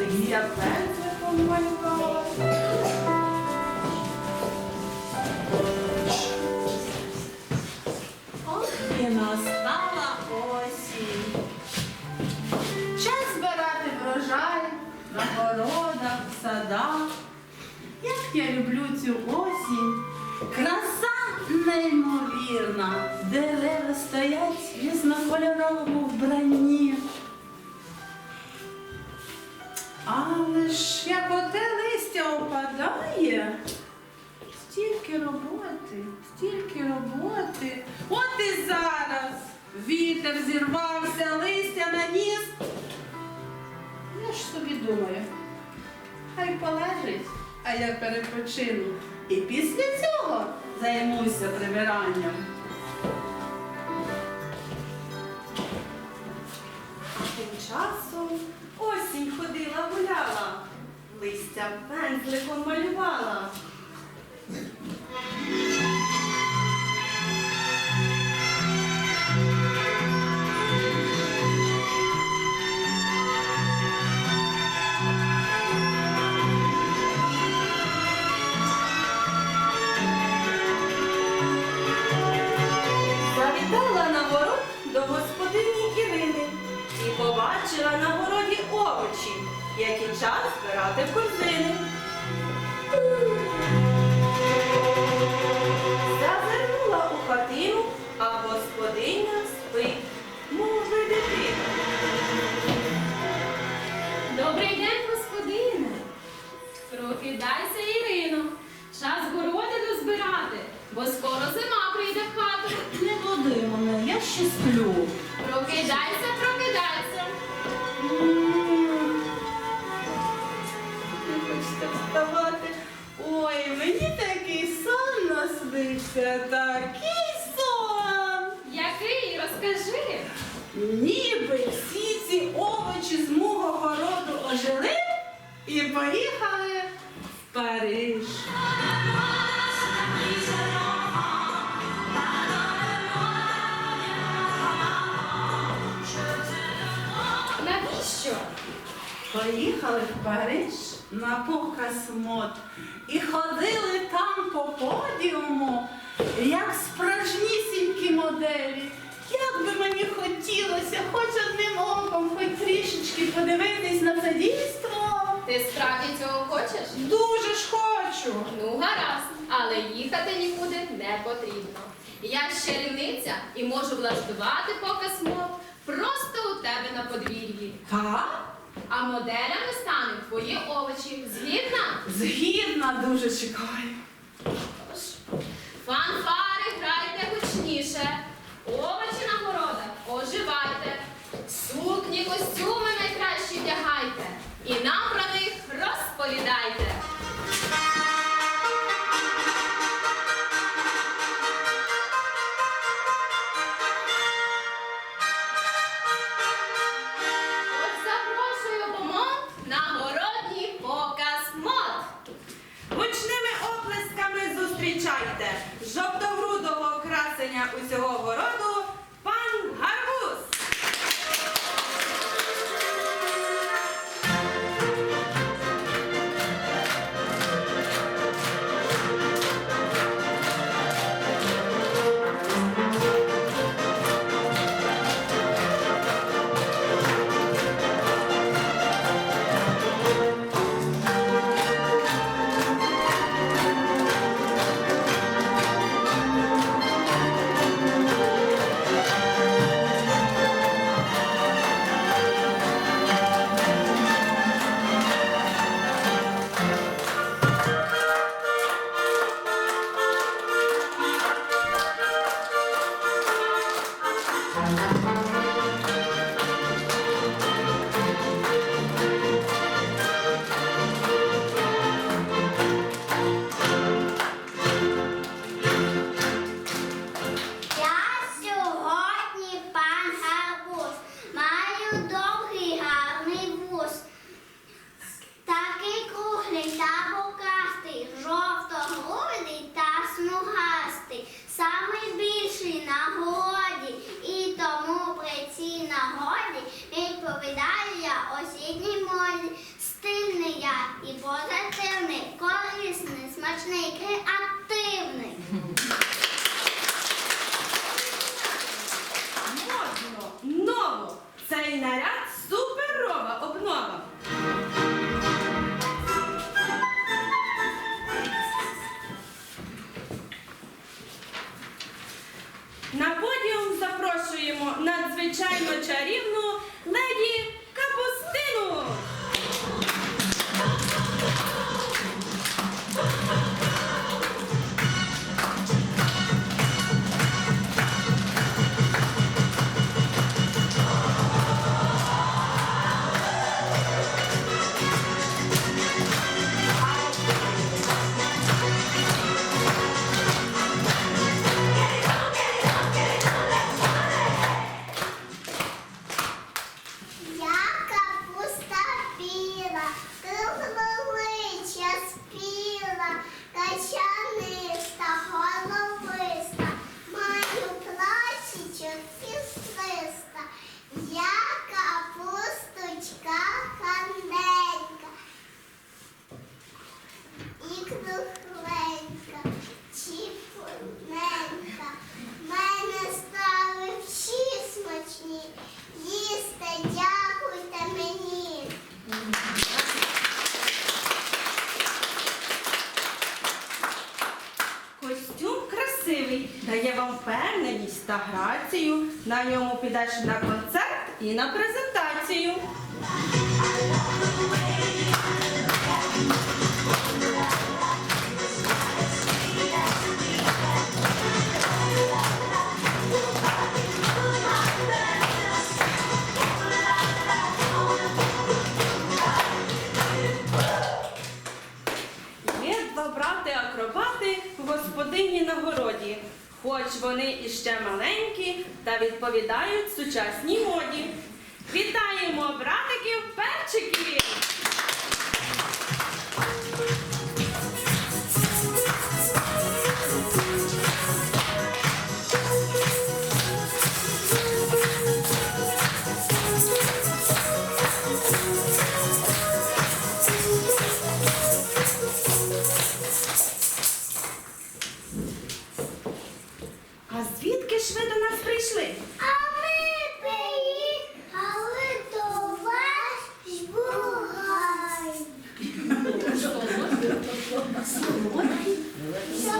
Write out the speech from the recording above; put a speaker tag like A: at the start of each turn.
A: листя пензликом малювала. От і настала осінь. Час збирати врожай на городах, в садах. Як я люблю цю осінь. Краса неймовірна. Дерева стоять в різнокольоровому вбранні. Але ж як оте листя опадає, стільки роботи, стільки роботи. От і зараз вітер зірвався, листя наніс. Я ж собі думаю, хай полежить, а я перепочину. І після цього займуся прибиранням. Листя пензликом малювала. Завітала на город до господині Ірини і побачила на городі овочі, які час збирати корзини. Ожили і поїхали в Париж.
B: Навіщо?
A: Поїхали в Париж на показ мод і ходили там по подіуму, як справжнісінькі моделі. Як би мені хотілося, хоч одним оком, хоч трішечки подивитись на це дійство.
B: Ти справді цього хочеш?
A: Дуже ж хочу.
B: Ну, гаразд, але їхати нікуди не потрібно. Я чарівниця і можу влаштувати показ мод просто у тебе на подвір'ї.
A: Так,
B: А моделями стануть твої овочі. Згідна?
A: згідна дуже чекаю.
B: насадження усього городу і
C: позитивний, корисний, смачний, креативний.
D: Модно, ново! Цей наряд суперова обнова. На подіум запрошуємо надзвичайно чарівну. та грацію. На ньому підеш на концерт і на презентацію. хоч вони іще маленькі та відповідають сучасній моді. Вітаємо братиків перчиків!
C: Yeah.